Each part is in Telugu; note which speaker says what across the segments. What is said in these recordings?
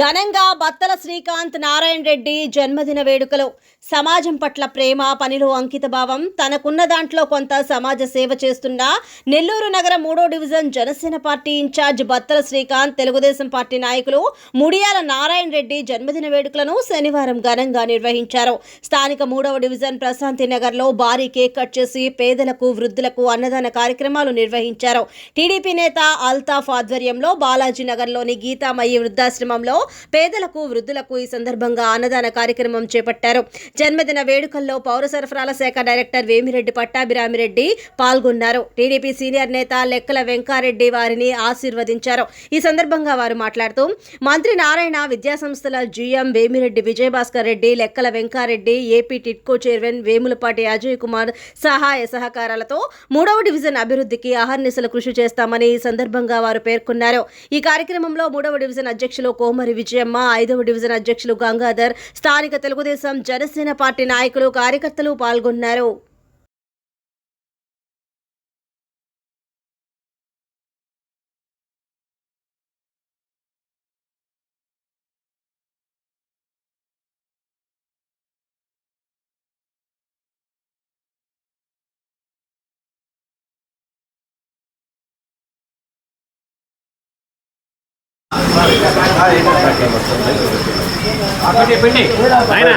Speaker 1: ఘనంగా బత్తల శ్రీకాంత్ నారాయణ రెడ్డి జన్మదిన వేడుకలు. సమాజం పట్ల ప్రేమ పనిలో అంకితభావం తనకున్న దాంట్లో కొంత సమాజ సేవ చేస్తున్న నెల్లూరు నగర మూడో division Janasena party in-charge Battala Srikanth Telugu Desam party నాయకులు ముడియాల నారాయణ రెడ్డి జన్మదిన వేడుకలను శనివారం ఘనంగా నిర్వహించారు. స్థానిక మూడవ డివిజన్ ప్రశాంతి నగర్లో భారీ కేక్ కట్ చేసి పేదలకు వృద్ధులకు అన్నదాన కార్యక్రమాలు నిర్వహించారు. టీడీపీ నేత అల్తాఫ్ ఆధ్వర్యంలో బాలాజీ నగర్లోని గీతామయ్యి వృద్ధాశ్రమంలో పేదలకు వృద్ధులకు ఈ సందర్భంగా అన్నదాన కార్యక్రమం చేపట్టారు. జన్మదిన వేడుకల్లో పౌర సరఫరాల శాఖ డైరెక్టర్ వేమిరెడ్డి పట్టాభిరామిరెడ్డి పాల్గొన్నారు. టీడీపీ సీనియర్ నేత లెక్కల వెంకారెడ్డి వారిని ఆశీర్వదించారు. ఈ సందర్భంగా వారు మాట్లాడుతూ మంత్రి నారాయణ విద్యాసంస్థల GM Vemireddy Vijayabhaskar Reddy Lekkala Venkareddy AP TIDCO chairman Vemulapati Ajay Kumar సహాయ సహకారాలతో మూడవ డివిజన్ అభివృద్ధికి అహర్నిశలు కృషి చేస్తామని ఈ సందర్భంగా వారు పేర్కొన్నారు. ఈ కార్యక్రమంలో మూడవ డివిజన్ అధ్యక్షులు కోమరి విజయమ్మ ఐదవ డివిజన్ అధ్యక్షులు గంగాధర్ స్థానిక తెలుగుదేశం జనసేన పార్టీ నాయకులు కార్యకర్తలు పాల్గొన్నారు.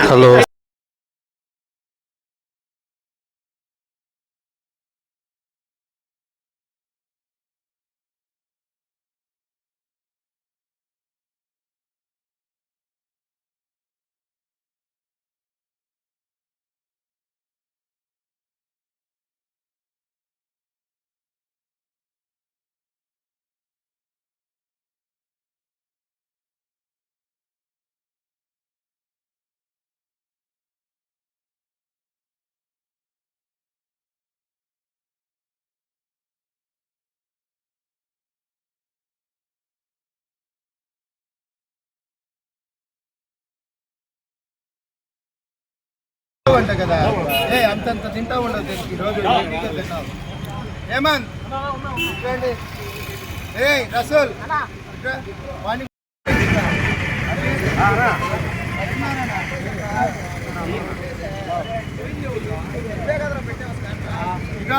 Speaker 2: హలో.
Speaker 3: అంట కదా. ఏ అంతంత తింటా ఉండదు దీనికి నీకే తిన్నావు చూడండి ఏ రసూల్. వాణి ఇక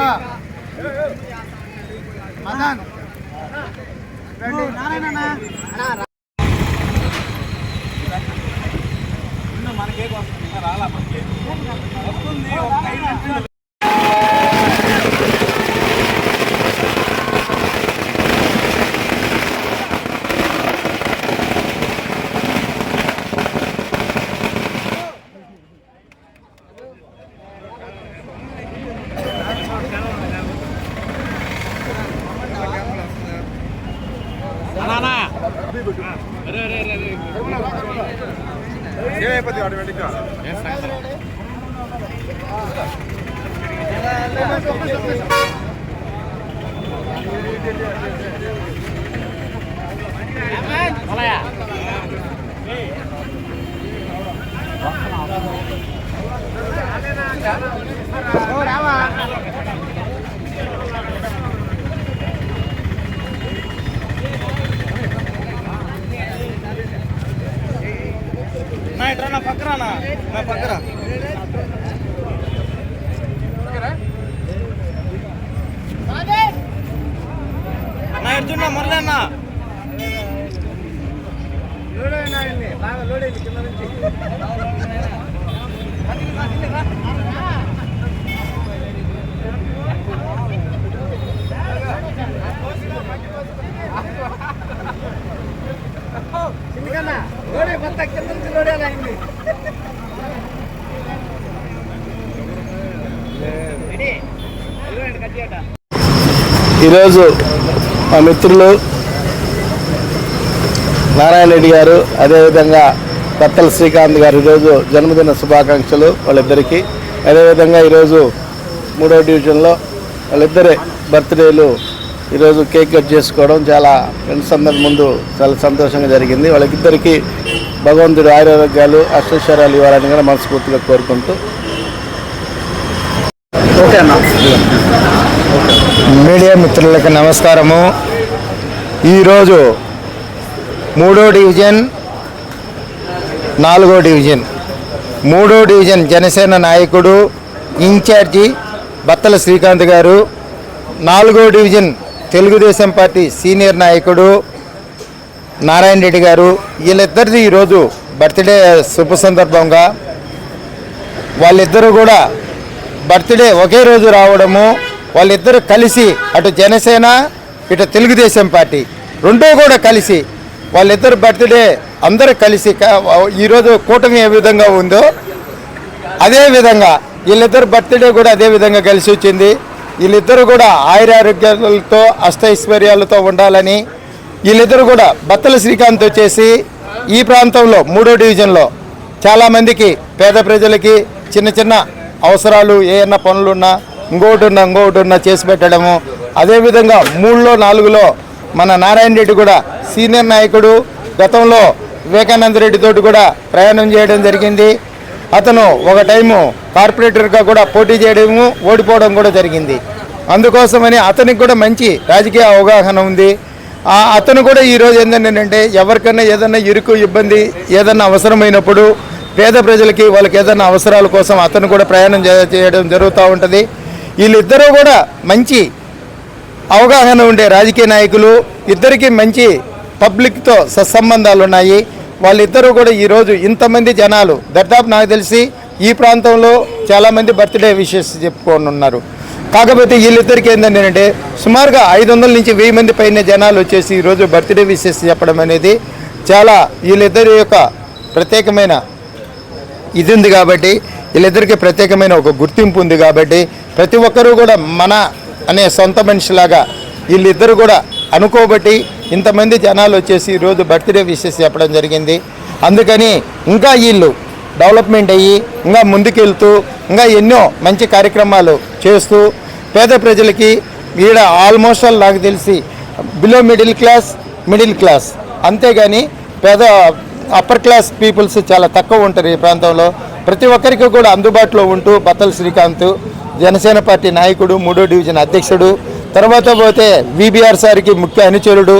Speaker 3: మదన్. రండి. నా ఇట్రా నా பத்தி ஆட வேண்டிக்கா? నా ఎడుతున్నా నా పక్కరా? లోడైంది కింద నుంచి. ఎందుకన్నా? లోడే మొత్తం కింద నుంచి లోడేలా అయింది.
Speaker 2: ఈరోజు మా మిత్రులు నారాయణ రెడ్డి గారు అదేవిధంగా కత్తల శ్రీకాంత్ గారు ఈరోజు జన్మదిన శుభాకాంక్షలు వాళ్ళిద్దరికీ. అదేవిధంగా ఈరోజు మూడో డివిజన్లో వాళ్ళిద్దరి బర్త్డేలు ఈరోజు కేక్ కట్ చేసుకోవడం చాలా ఫ్రెండ్స్ అందరి ముందు చాలా సంతోషంగా జరిగింది. వాళ్ళకిద్దరికీ భగవంతుడు ఆయురోగ్యాలు అష్టైశ్వర్యాలు ఇవ్వాలని కూడా మనస్ఫూర్తిగా కోరుకుంటూ. ఓకే అన్న.
Speaker 3: మీడియా మిత్రులకు నమస్కారము. ఈరోజు మూడో డివిజన్
Speaker 4: నాలుగో డివిజన్. మూడో డివిజన్ జనసేన నాయకుడు ఇన్ఛార్జి బత్తల శ్రీకాంత్ గారు నాలుగో డివిజన్ తెలుగుదేశం పార్టీ సీనియర్ నాయకుడు నారాయణ రెడ్డి గారు వీళ్ళిద్దరిది ఈరోజు బర్త్డే శుభ సందర్భంగా. వాళ్ళిద్దరూ కూడా బర్త్డే ఒకే రోజు రావడము వాళ్ళిద్దరూ కలిసి అటు జనసేన ఇటు తెలుగుదేశం పార్టీ రెండూ కూడా కలిసి వాళ్ళిద్దరు బర్త్డే అందరూ కలిసి ఈరోజు కూటమి ఏ విధంగా ఉందో అదే విధంగా వీళ్ళిద్దరు బర్త్డే కూడా అదే విధంగా కలిసి వచ్చింది. వీళ్ళిద్దరూ కూడా ఆయురారోగ్యాలతో అష్టైశ్వర్యాలతో ఉండాలని వీళ్ళిద్దరూ కూడా బత్తల శ్రీకాంత్ వచ్చేసి ఈ ప్రాంతంలో మూడో డివిజన్లో చాలామందికి పేద ప్రజలకి చిన్న చిన్న అవసరాలు ఏమన్నా పనులున్నా ఇంకోటి ఉన్నా ఇంకోటి చేసి పెట్టడము. అదేవిధంగా మూడులో నాలుగులో మన నారాయణ రెడ్డి కూడా సీనియర్ నాయకుడు. గతంలో వివేకానంద రెడ్డితోటి కూడా ప్రయాణం చేయడం జరిగింది. అతను ఒక టైము కార్పొరేటర్గా కూడా పోటీ చేయడము ఓడిపోవడం కూడా జరిగింది. అందుకోసమని అతనికి కూడా మంచి రాజకీయ అవగాహన ఉంది. అతను కూడా ఈరోజు ఏంటంటే ఎవరికైనా ఏదైనా ఇరుకు ఇబ్బంది ఏదైనా అవసరమైనప్పుడు పేద ప్రజలకి వాళ్ళకి ఏదైనా అవసరాల కోసం అతను కూడా ప్రయాణం చేయడం జరుగుతూ ఉంటుంది. వీళ్ళిద్దరూ కూడా మంచి అవగాహన ఉండే రాజకీయ నాయకులు. ఇద్దరికి మంచి పబ్లిక్తో సత్సంబంధాలు ఉన్నాయి వాళ్ళిద్దరూ కూడా ఈరోజు ఇంతమంది జనాలు దర్దాపు నాకు తెలిసి ఈ ప్రాంతంలో చాలామంది బర్త్డే విషెస్ చెప్పుకొని ఉన్నారు కాకపోతే వీళ్ళిద్దరికి ఏంటంటే సుమారుగా ఐదు వందల నుంచి వెయ్యి మంది పైన జనాలు వచ్చేసి ఈరోజు బర్త్డే విషెస్ చెప్పడం అనేది చాలా వీళ్ళిద్దరి యొక్క ప్రత్యేకమైన ఇది ఉంది కాబట్టి వీళ్ళిద్దరికీ ప్రత్యేకమైన ఒక గుర్తింపు ఉంది కాబట్టి ప్రతి ఒక్కరూ కూడా మన అనే సొంత మనిషిలాగా వీళ్ళిద్దరు కూడా అనుకోబట్టి ఇంతమంది జనాలు వచ్చేసి ఈరోజు బర్త్డే విషెస్ చెప్పడం జరిగింది. అందుకని ఇంకా వీళ్ళు డెవలప్మెంట్ అయ్యి ఇంకా ముందుకెళ్తూ ఇంకా ఎన్నో మంచి కార్యక్రమాలు చేస్తూ పేద ప్రజలకి ఈడ ఆల్మోస్ట్ ఆల్ నాకు తెలిసి below middle class middle class. అంతేగాని పేద అప్పర్ క్లాస్ పీపుల్స్ చాలా తక్కువ ఉంటారు ఈ ప్రాంతంలో. ప్రతి ఒక్కరికి కూడా అందుబాటులో ఉంటూ బత్తల శ్రీకాంత్ జనసేన పార్టీ నాయకుడు మూడో డివిజన్ అధ్యక్షుడు తర్వాత పోతే విబిఆర్ సార్కి ముఖ్య అనుచరుడు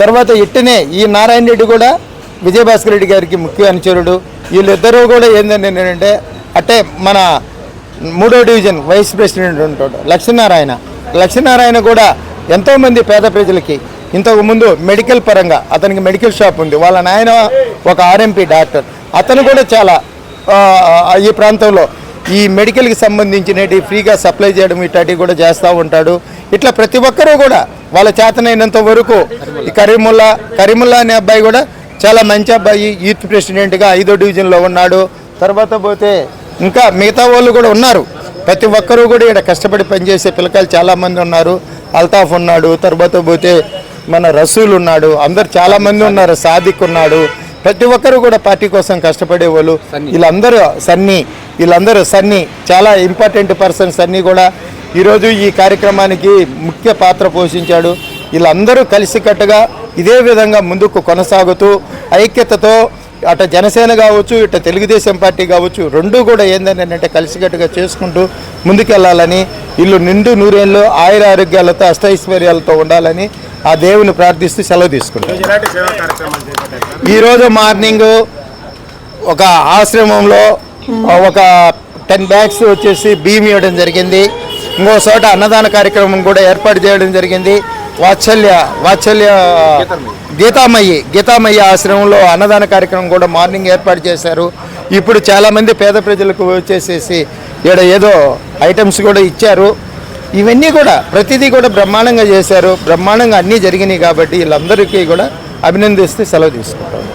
Speaker 4: తర్వాత ఇట్టనే ఈ నారాయణ రెడ్డి కూడా విజయభాస్కర్ రెడ్డి గారికి ముఖ్య అనుచరుడు. వీళ్ళిద్దరూ కూడా ఏంటంటే అంటే మన మూడో డివిజన్ వైస్ ప్రెసిడెంట్ ఉంటాడు లక్ష్మీనారాయణ. లక్ష్మీనారాయణ కూడా ఎంతోమంది పేద ప్రజలకి ఇంతకు ముందు మెడికల్ పరంగా అతనికి మెడికల్ షాప్ ఉంది. వాళ్ళ నాయన ఒక ఆర్ఎంపీ డాక్టర్. అతను కూడా చాలా ఈ ప్రాంతంలో ఈ మెడికల్కి సంబంధించినవి ఫ్రీగా సప్లై చేయడం ఇట్లాంటివి కూడా చేస్తూ ఉంటాడు. ఇట్లా ప్రతి ఒక్కరూ కూడా వాళ్ళ చేతనైనంత వరకు ఈ కరీముల్లా కరీముల్లా అనే అబ్బాయి కూడా చాలా మంచి అబ్బాయి యూత్ ప్రెసిడెంట్గా ఐదో డివిజన్లో ఉన్నాడు. తర్వాత పోతే ఇంకా మిగతా వాళ్ళు కూడా ఉన్నారు. ప్రతి ఒక్కరూ కూడా ఇక్కడ కష్టపడి పనిచేసే పిల్లకాయలు చాలామంది ఉన్నారు. అల్తాఫ్ ఉన్నాడు తర్వాత పోతే మన రసూల్ ఉన్నాడు. అందరు చాలామంది ఉన్నారు. సాదిక్ ఉన్నాడు. ప్రతి ఒక్కరు కూడా పార్టీ కోసం కష్టపడే వాళ్ళు. వీళ్ళందరూ సన్నీ. వీళ్ళందరూ సన్నీ. చాలా ఇంపార్టెంట్ పర్సన్స్ అన్నీ కూడా. ఈరోజు ఈ కార్యక్రమానికి ముఖ్య పాత్ర పోషించాడు. వీళ్ళందరూ కలిసికట్టుగా ఇదే విధంగా ముందుకు కొనసాగుతూ ఐక్యతతో అటు జనసేన కావచ్చు ఇటు తెలుగుదేశం పార్టీ కావచ్చు రెండూ కూడా ఏంటంటే అంటే కలిసికట్టుగా చేసుకుంటూ ముందుకెళ్ళాలని వీళ్ళు నిండు నూరేళ్ళు ఆయుర ఆరోగ్యాలతో అష్టైశ్వర్యాలతో ఉండాలని ఆ దేవుని ప్రార్థిస్తూ సెలవు తీసుకుంటారు ఈరోజు మార్నింగ్ ఒక ఆశ్రమంలో ఒక టెన్ బ్యాగ్స్ వచ్చేసి బియ్యం ఇవ్వడం జరిగింది. ఇంకో చోట అన్నదాన కార్యక్రమం కూడా ఏర్పాటు చేయడం జరిగింది. వాత్సల్య వాత్సల్య గీతామయ్యి గీతామయ్య ఆశ్రమంలో అన్నదాన కార్యక్రమం కూడా మార్నింగ్ ఏర్పాటు చేశారు. ఇప్పుడు చాలామంది పేద ప్రజలకు వచ్చేసేసి ఇక్కడ ఏదో ఐటమ్స్ కూడా ఇచ్చారు. ఇవన్నీ కూడా ప్రతిదీ కూడా బ్రహ్మాండంగా చేశారు. బ్రహ్మాండంగా అన్నీ జరిగినాయి కాబట్టి వీళ్ళందరికీ కూడా అభినందిస్తూ సెలవు తీసుకుంటారు